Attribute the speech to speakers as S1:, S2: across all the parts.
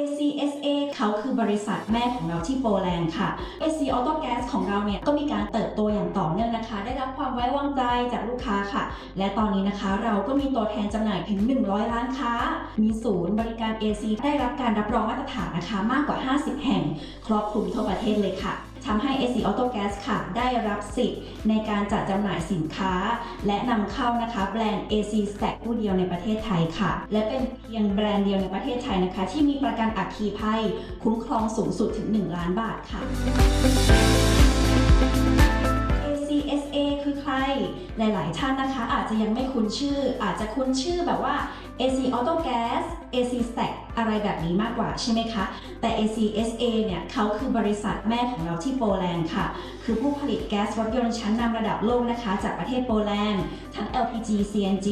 S1: ACSA เขาคือบริษัทแม่ของเราที่โปแลนด์ค่ะ AC Auto Gas ของเราเนี่ยก็มีการเติบโตอย่างต่อเนื่องนะคะ ได้รับความไว้วางใจจากลูกค้าค่ะ และตอนนี้นะคะเราก็มีตัวแทนจำหน่ายถึง 100 ล้านค้า มีศูนย์บริการ AC ได้รับการรับรองมาตรฐานนะคะ มากกว่า 50 แห่ง ครอบคลุมทั่วประเทศเลยค่ะ ทำให้ AC Auto Gas ค่ะ ได้รับสิทธิ์ในการจัดจำหน่ายสินค้า และนำเข้านะคะแบรนด์ AC Stack ผู้เดียวในประเทศไทยค่ะ และเป็นเพียงแบรนด์เดียวในประเทศไทยนะคะ ที่มีประกันอัคคีภัยคุ้มครองสูงสุดถึง 1 ล้านบาทค่ะ ACSA คือใคร หลาย ๆ ท่านนะคะ อาจจะยังไม่คุ้นชื่อ อาจจะคุ้นชื่อแบบว่า AC Auto Gas AC Stack อะไรแบบนี้มากกว่าใช่ไหมคะ แต่ ACSA เนี่ยเขาคือบริษัทแม่ของเราที่โปแลนด์ค่ะ คือผู้ผลิตแก๊สรถยนต์ชั้นนำระดับโลกนะคะ จากประเทศโปแลนด์ทั้ง LPG CNG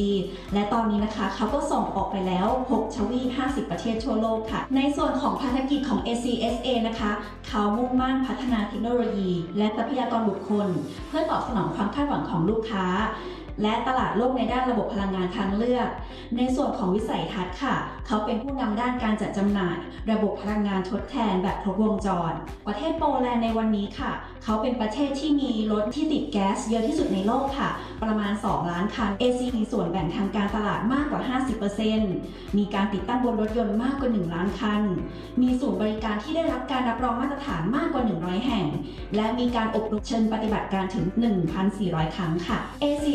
S1: และตอนนี้นะคะเขาก็ส่งออกไปแล้ว6ทวี50 ประเทศทั่วโลกค่ะ ในส่วนของภารกิจของ ACSA นะคะเขามุ่งมั่นพัฒนาเทคโนโลยี และทรัพยากรบุคคล เพื่อตอบสนองความคาดหวังของลูกค้า และตลาดโลกในด้านระบบพลังงานทางเลือก ในส่วนของวิสัยทัศน์ค่ะ เขาเป็นผู้นำด้านการจัดจำหน่าย ระบบพลังงานทดแทนแบบครบวงจร ประเทศโปแลนด์ในวันนี้ค่ะ เขาเป็นประเทศที่มีรถที่ติดแก๊สเยอะที่สุดในโลกค่ะ ประมาณ 2 ล้านคัน AC มีส่วนแบ่งทางการตลาดมากกว่า 50%มีการติดตั้งบนรถยนต์มากกว่า 1 ล้านคัน มีศูนย์บริการที่ได้รับการรับรองมาตรฐานมากกว่า 100 แห่ง และมีการอบรมเชิญปฏิบัติการถึง 1,400 ครั้งค่ะ AC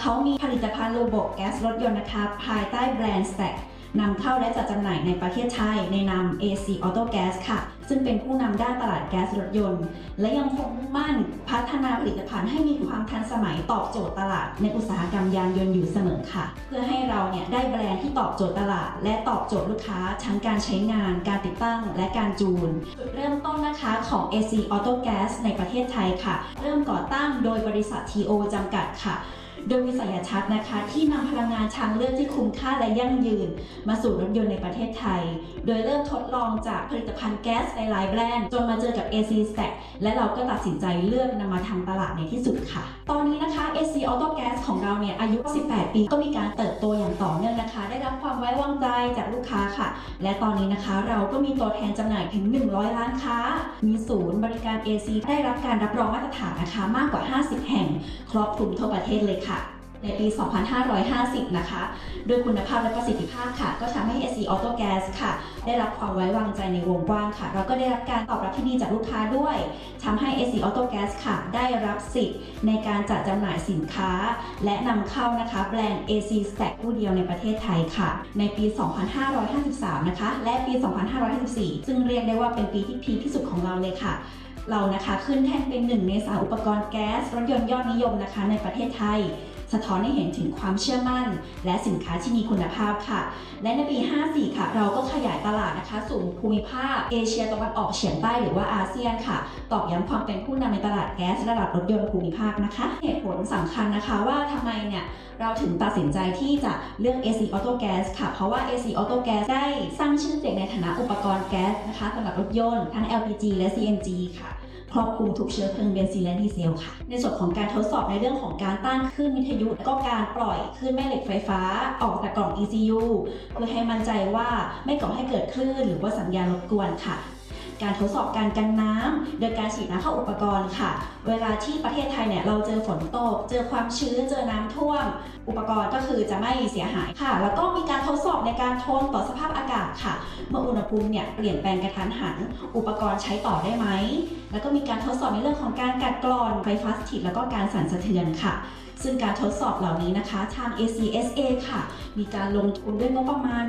S1: เขามีผลิตภัณฑ์ระบบแก๊สรถยนต์นะคะ ภายใต้แบรนด์ Stack นำเข้าและจัดจำหน่ายในประเทศไทยในนาม AC Auto Gas ค่ะ ซึ่งเป็นผู้นำด้านตลาดแก๊สรถยนต์ และยังคงมุ่งมั่นพัฒนาผลิตภัณฑ์ให้มีความทันสมัยตอบโจทย์ตลาด ในอุตสาหกรรมยานยนต์อยู่เสมอค่ะ เพื่อให้เราเนี่ยได้แบรนด์ที่ตอบโจทย์ตลาด และตอบโจทย์ลูกค้าทั้งการใช้งาน การติดตั้ง และการจูน จุดเริ่มต้นนะคะของ AC Auto Gas ในประเทศไทยค่ะ เริ่มก่อตั้งโดยบริษัท TO จำกัดค่ะ โดยวิสัยทัศน์นะคะที่นำพลังงานทางเลือกที่คุ้มค่าและยั่งยืน มาสู่รถยนต์ในประเทศไทย โดยเริ่มทดลองจากผลิตภัณฑ์แก๊สหลายๆแบรนด์จนมาเจอกับ AC Stack และเราก็ตัดสินใจเลือกนำมาทำตลาดในที่สุดค่ะ ตอนนี้นะคะ AC Auto Gas ของเราเนี่ยอายุ 18 ปีก็มีการเติบโตอย่างต่อเนื่องนะคะ ได้รับความไว้วางใจจากลูกค้าค่ะ และตอนนี้นะคะเราก็มีตัวแทนจำหน่ายถึง 100 ล้านค้า มีศูนย์บริการ AC ได้รับการรับรองมาตรฐานนะคะมากกว่า 50 แห่ง ครอบคลุมทั่วประเทศเลยค่ะ ในปี 2550 นะคะ โดยคุณภาพและประสิทธิภาพค่ะ ก็ทำให้ SC Auto Gas ค่ะ ได้รับความไว้วางใจในวงกว้างค่ะ เราก็ได้รับการตอบรับที่ดีจากลูกค้าด้วย ทำให้ SC Auto Gas ค่ะ ได้รับสิทธิ์ในการจัดจำหน่ายสินค้า และนำเข้านะคะ แบรนด์ AC Stack ผู้เดียวในประเทศไทยค่ะ ในปี 2553 นะคะ และปี 2554 ซึ่งเรียกได้ว่าเป็นปีที่พีที่สุดของเราเลยค่ะเรานะคะขึ้นแท่นเป็นหนึ่งในสาอุปกรณ์แก๊สรถยนต์ยอดนิยมนะคะในประเทศไทย สะท้อนให้เห็นถึงความเชื่อมั่น และสินค้าที่มีคุณภาพค่ะ และในปี 54 ค่ะ เราก็ขยายตลาดนะคะสู่ภูมิภาคเอเชียตะวันออกเฉียงใต้หรือว่าอาเซียนค่ะ ตอกย้ำความเป็นผู้นำในตลาดแก๊สระดับรถยนต์ภูมิภาคนะคะ เหตุผลสำคัญนะคะว่าทำไมเนี่ยเราถึงตัดสินใจที่จะเลือก AC Auto Gas ค่ะ เพราะว่า AC Auto Gas ได้สร้างชื่อเสียงในฐานะอุปกรณ์แก๊สนะคะสำหรับรถยนต์ทั้ง LPG และ CNG ค่ะ ครอบคลุมทุกเชื้อเพลิงเบนซินและดีเซลค่ะ ในส่วนของการทดสอบในเรื่องของการต้านคลื่นวิทยุ และก็การปล่อยคลื่นแม่เหล็กไฟฟ้าออกจากกล่อง ECU เพื่อให้มั่นใจว่าไม่ก่อให้เกิดคลื่นหรือว่าสัญญาณรบกวนค่ะ การทดสอบการกันน้ำโดยการฉีดน้ำเข้าอุปกรณ์ค่ะ เวลาที่ประเทศไทยเนี่ยเราเจอฝนตก เจอความชื้น เจอน้ำท่วม อุปกรณ์ก็คือจะไม่เสียหายค่ะ แล้วก็มีการทดสอบในการทนต่อสภาพอากาศค่ะ เมื่ออุณหภูมิเนี่ยเปลี่ยนแปลงกระทันหัน อุปกรณ์ใช้ต่อได้ไหม แล้วก็มีการทดสอบในเรื่องของการกัดกร่อนไฟฟ้าสถิตแล้วก็การสั่นสะเทือนค่ะ ซึ่งการทดสอบเหล่านี้นะคะทาง ACSA ค่ะ มีการลงทุนด้วยงบประมาณ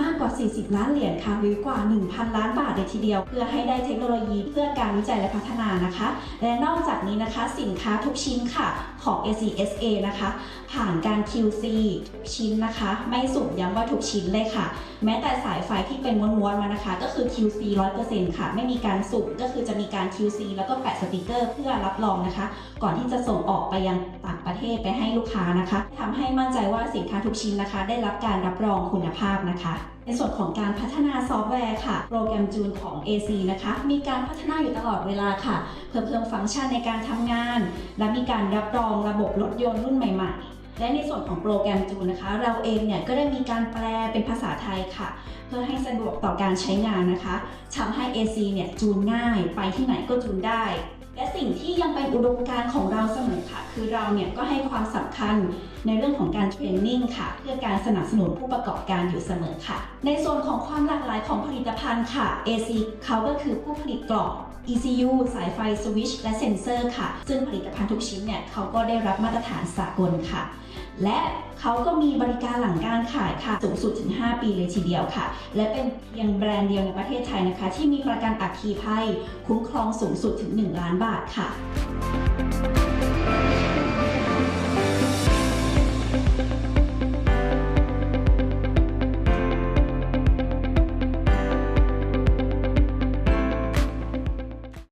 S1: มากกว่า 40 ล้านเหรียญค่ะ หรือกว่า 1,000 ล้านบาทเลยทีเดียว เพื่อให้ได้เทคโนโลยีเพื่อการวิจัยและพัฒนานะคะ และนอกจากนี้นะคะ สินค้าทุกชิ้นค่ะของ ACSA นะคะ ผ่านการ QC ทุกชิ้นนะคะ ไม่สุ่มย้ำว่าทุกชิ้นเลยค่ะ แม้แต่สายไฟที่เป็นม้วนๆมานะคะ ก็คือ QC 100%ค่ะ ไม่มีการสุ่มก็คือจะมีการ QC แล้วก็แปะสติกเกอร์ เพื่อรับรองนะคะ ก่อนที่จะส่งออกไปยังต่างประเทศไปให้ลูกค้านะคะทำให้มั่นใจว่าสินค้าทุกชิ้นนะคะ ได้รับการรับรองคุณภาพนะคะในส่วนของการพัฒนาซอฟต์แวร์ค่ะ โปรแกรมจูนของ AC นะคะ มีการพัฒนาอยู่ตลอดเวลาค่ะ เพื่อเพิ่มฟังก์ชันในการทำงาน และมีการรับรองระบบรถยนต์รุ่นใหม่ ๆ และในส่วนของโปรแกรมจูนนะคะ เราเองเนี่ยก็ได้มีการแปลเป็นภาษาไทยค่ะ เพื่อให้สะดวกต่อการใช้งานนะคะทำให้ AC เนี่ยจูนง่าย ไปที่ไหนก็จูนได้ และสิ่งที่ยังเป็นอุดมการณ์ของเราเสมอค่ะ คือเราเนี่ยก็ให้ความสำคัญในเรื่องของการเทรนนิ่งค่ะ เพื่อการสนับสนุนผู้ประกอบการอยู่เสมอค่ะ ในส่วนของความหลากหลายของผลิตภัณฑ์ค่ะ AC เขาก็คือผู้ผลิตกล่อง ECU สายไฟสวิตช์และเซ็นเซอร์ค่ะ ซึ่งผลิตภัณฑ์ทุกชิ้นเนี่ยเขาก็ได้รับมาตรฐานสากลค่ะ และเขาก็มีบริการหลังการขายค่ะสูงสุดถึง 5 ปีเลยทีเดียวค่ะ และเป็นเพียงแบรนด์เดียวในประเทศไทยนะคะ ที่มีประกันอัคคีภัยคุ้มครองสูงสุดถึง 1 ล้านบาทค่ะ